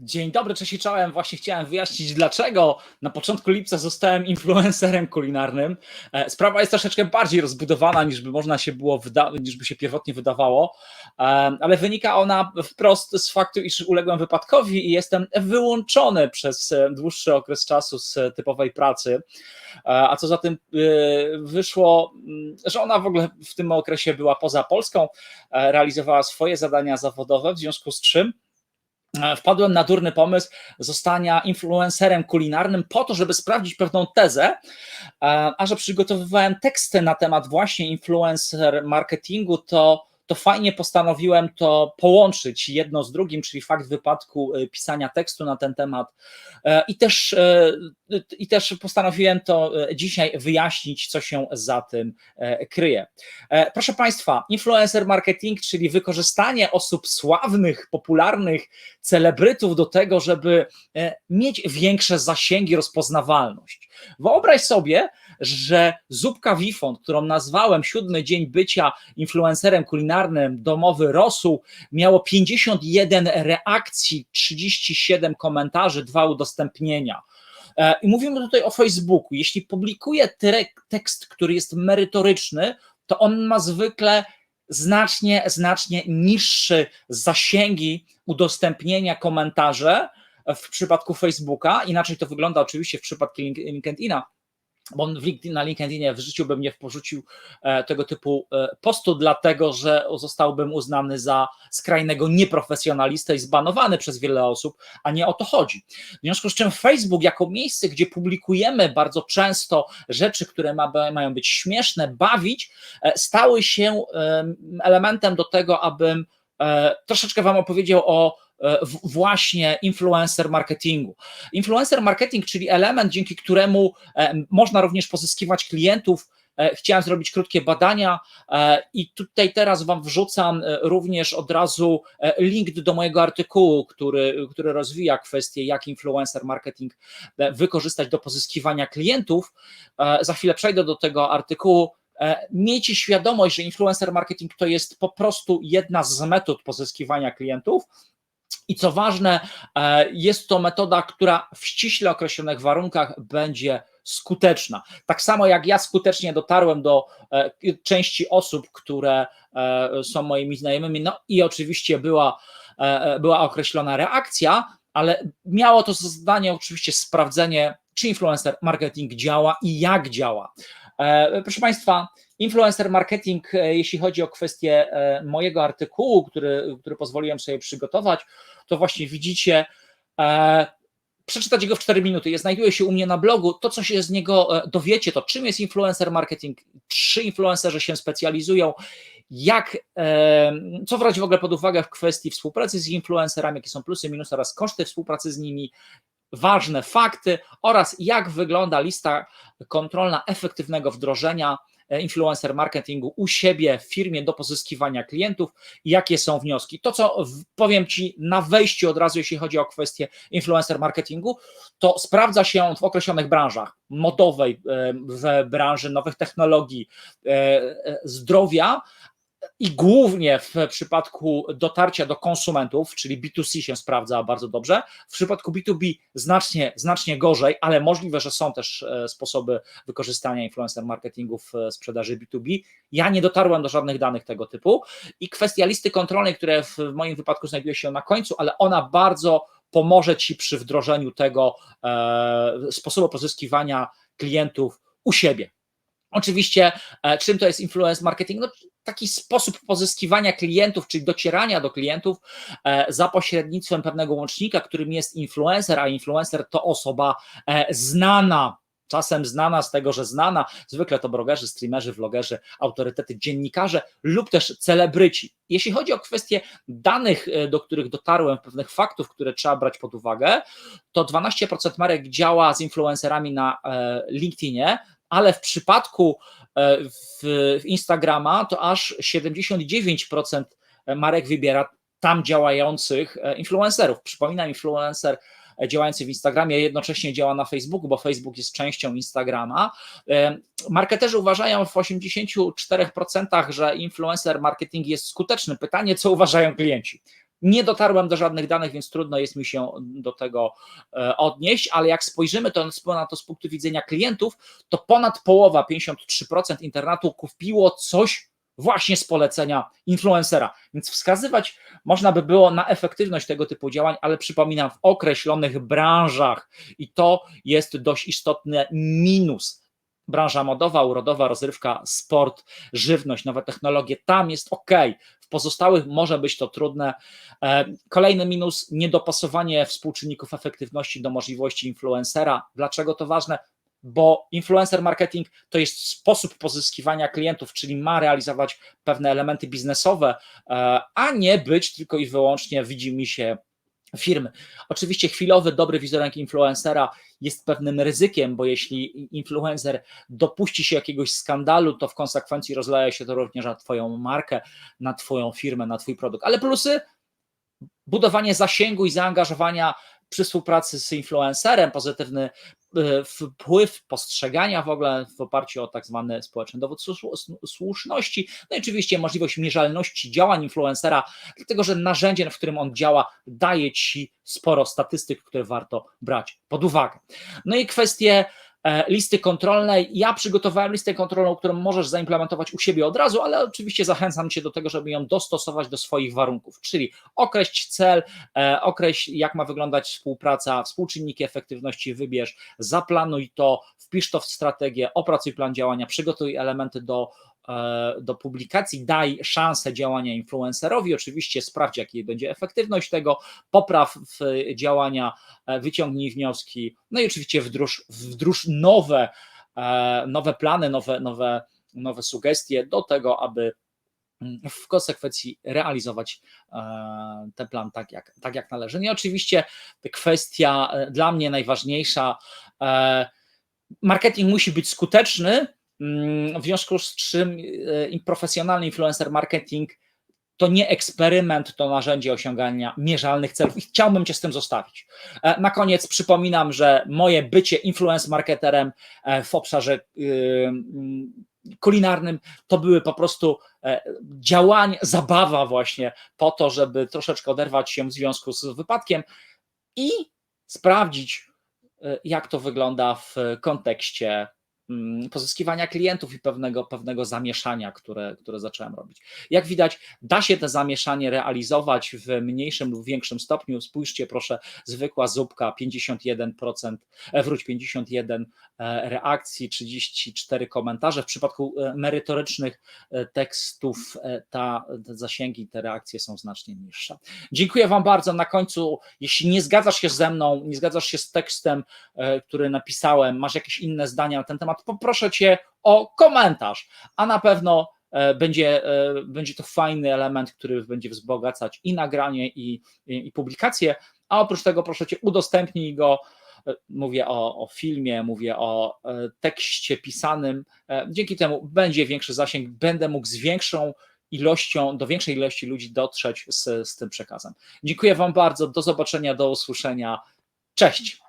Dzień dobry, cześć czołem. Właśnie chciałem wyjaśnić, dlaczego na początku lipca zostałem influencerem kulinarnym. E, Sprawa jest troszeczkę bardziej rozbudowana niż by można się było, niż by się pierwotnie wydawało, e, ale wynika ona wprost z faktu, iż uległem wypadkowi i jestem wyłączony przez e, dłuższy okres czasu z typowej pracy. A co za tym wyszło, mm, że ona w ogóle w tym okresie była poza Polską, realizowała swoje zadania zawodowe, w związku z czym wpadłem na durny pomysł zostania influencerem kulinarnym po to, żeby sprawdzić pewną tezę, e, a że przygotowywałem teksty na temat właśnie influencer marketingu, to, to fajnie postanowiłem to połączyć jedno z drugim, czyli fakt wypadku e, pisania tekstu na ten temat E, i też, e, i też postanowiłem to e, dzisiaj wyjaśnić, co się za tym kryje. Proszę Państwa, influencer marketing, czyli wykorzystanie osób sławnych, popularnych, celebrytów do tego, żeby mieć większe zasięgi, rozpoznawalność. Wyobraź sobie, że zupka Wifon, którą nazwałem siódmy dzień bycia influencerem kulinarnym, domowy rosół, miało 51 reakcji, 37 komentarzy, dwa udostępnienia. E, I mówimy tutaj o Facebooku. Jeśli publikuję tekst, który jest merytoryczny, to on ma zwykle znacznie, znacznie niższe zasięgi udostępnienia komentarzy w przypadku Facebooka. Inaczej to wygląda oczywiście w przypadku Link- LinkedIna, bo on na LinkedInie w życiu bym nie porzucił e, tego typu e, postu, dlatego że zostałbym uznany za skrajnego nieprofesjonalistę i zbanowany przez wiele osób, a nie o to chodzi. W związku z czym Facebook, jako miejsce, gdzie publikujemy bardzo często rzeczy, które ma, mają być śmieszne, bawić, e, stały się em, elementem do tego, abym troszeczkę Wam opowiedział o właśnie influencer marketingu. Influencer marketing, czyli element, dzięki któremu e, można również pozyskiwać klientów. E, Chciałem zrobić krótkie badania e, i tutaj teraz Wam wrzucam e, również od razu e, link do mojego artykułu, który, który rozwija kwestię, jak influencer marketing e, wykorzystać do pozyskiwania klientów. E, Za chwilę przejdę do tego artykułu. E, Miejcie świadomość, że influencer marketing to jest po prostu jedna z metod pozyskiwania klientów. I co ważne, e, jest to metoda, która w ściśle określonych warunkach będzie skuteczna. Tak samo jak ja skutecznie dotarłem do e, części osób, które e, są moimi znajomymi, no i oczywiście była, była określona reakcja, ale miało to za zadanie oczywiście sprawdzenie, czy influencer marketing działa i jak działa. Proszę Państwa, influencer marketing, e, jeśli chodzi o kwestię e, mojego artykułu, który, który pozwoliłem sobie przygotować, to właśnie widzicie, e, przeczytać go w 4 minuty. Znajduje się u mnie na blogu. To, co się z niego dowiecie, to czym jest influencer marketing, trzy influencerzy się specjalizują, jak, co brać w ogóle pod uwagę w kwestii współpracy z influencerami, jakie są plusy, minusy oraz koszty współpracy z nimi, ważne fakty oraz jak wygląda lista kontrolna efektywnego wdrożenia influencer marketingu u siebie w firmie do pozyskiwania klientów jakie są wnioski. To, co powiem Ci na wejściu od razu, jeśli chodzi o kwestię influencer marketingu, to sprawdza się on w określonych branżach modowej, e, w branży nowych technologii, e, e, zdrowia. I głównie w przypadku dotarcia do konsumentów, czyli B2C się sprawdza bardzo dobrze. W przypadku B2B znacznie, znacznie gorzej, ale możliwe, że są też e, sposoby wykorzystania influencer marketingu w e, sprzedaży B2B. Ja nie dotarłem do żadnych danych tego typu i kwestia listy kontrolnej, które w moim wypadku znajduje się na końcu, ale ona bardzo pomoże Ci przy wdrożeniu tego e, sposobu pozyskiwania klientów u siebie. Oczywiście, e, czym to jest influence marketing? No, taki sposób pozyskiwania klientów, czyli docierania do klientów e, za pośrednictwem pewnego łącznika, którym jest influencer, a influencer to osoba e, znana. Czasem znana z tego, że znana, zwykle to blogerzy, streamerzy, vlogerzy, autorytety, dziennikarze lub też celebryci. Jeśli chodzi o kwestie danych, do których dotarłem, pewnych faktów, które trzeba brać pod uwagę, to 12% marek działa z influencerami na LinkedInie, ale w przypadku e, w, Instagrama to aż 79% marek wybiera tam działających e, influencerów. Przypominam, influencer e, działający w Instagramie jednocześnie działa na Facebooku, bo Facebook jest częścią Instagrama. E, Marketerzy uważają w 84%, że influencer marketing jest skuteczny. Pytanie, co uważają klienci? Nie dotarłem do żadnych danych, więc trudno jest mi się do tego e, odnieść, ale jak spojrzymy to na to z punktu widzenia klientów, to ponad połowa, 53% internatu kupiło coś właśnie z polecenia influencera. Więc wskazywać można by było na efektywność tego typu działań, ale przypominam, w określonych branżach i to jest dość istotny minus. Branża modowa, urodowa, rozrywka, sport, żywność, nowe technologie, tam jest ok. W pozostałych może być to trudne. E, kolejny minus niedopasowanie współczynników efektywności do możliwości influencera. Dlaczego to ważne? bo influencer marketing to jest sposób pozyskiwania klientów, czyli ma realizować pewne elementy biznesowe, e, a nie być tylko i wyłącznie widzi mi się firmy. Oczywiście chwilowy dobry wizerunek influencera jest pewnym ryzykiem, bo jeśli influencer dopuści się jakiegoś skandalu, to w konsekwencji rozleje się to również na Twoją markę, na Twoją firmę, na Twój produkt. Ale plusy budowanie zasięgu i zaangażowania przy współpracy z influencerem, pozytywny wpływ postrzegania w ogóle w oparciu o tak zwany społeczny dowód słuszności, no i oczywiście możliwość mierzalności działań influencera, dlatego że narzędzie, w którym on działa, daje ci sporo statystyk, które warto brać pod uwagę. No i kwestie E, listy kontrolnej. Ja przygotowałem listę kontrolną, którą możesz zaimplementować u siebie od razu, ale oczywiście zachęcam Cię do tego, żeby ją dostosować do swoich warunków, czyli określ cel, e, określ jak ma wyglądać współpraca, współczynniki efektywności wybierz, zaplanuj to, wpisz to w strategię, opracuj plan działania, przygotuj elementy do E, do publikacji, daj szansę działania influencerowi, oczywiście sprawdź, jaka będzie efektywność tego, popraw działania, e, wyciągnij wnioski, no i oczywiście wdróż, wdróż nowe, e, nowe plany, nowe, nowe, nowe sugestie do tego, aby mm, w konsekwencji realizować ten plan tak jak, tak jak należy. No i oczywiście kwestia dla mnie najważniejsza, marketing musi być skuteczny, w związku z czym e, profesjonalny influencer marketing to nie eksperyment, to narzędzie osiągania mierzalnych celów i chciałbym Cię z tym zostawić. E, na koniec przypominam, że moje bycie influence marketerem e, w obszarze mm, kulinarnym to były po prostu działania, zabawa właśnie po to, żeby troszeczkę oderwać się w związku z wypadkiem i sprawdzić, jak to wygląda w kontekście Mm, pozyskiwania klientów i pewnego, pewnego zamieszania, które, które zacząłem robić. Jak widać, da się to zamieszanie realizować w mniejszym lub większym stopniu. Spójrzcie, proszę, zwykła zupka 51%, e, wróć 51 e, reakcji, 34 komentarze. W przypadku e, merytorycznych tekstów ta, te zasięgi, te reakcje są znacznie niższe. Dziękuję Wam bardzo. Na końcu, jeśli nie zgadzasz się ze mną, nie zgadzasz się z tekstem, który napisałem, masz jakieś inne zdania na ten temat, poproszę Cię o komentarz, a na pewno e, będzie, e, będzie to fajny element, który będzie wzbogacać i nagranie, i, i, i publikację, a oprócz tego proszę Cię udostępnij go, e, mówię o, o, filmie, mówię o tekście pisanym, dzięki temu będzie większy zasięg, będę mógł z większą ilością, do większej ilości ludzi dotrzeć z, z tym przekazem. Dziękuję Wam bardzo, do zobaczenia, do usłyszenia, cześć!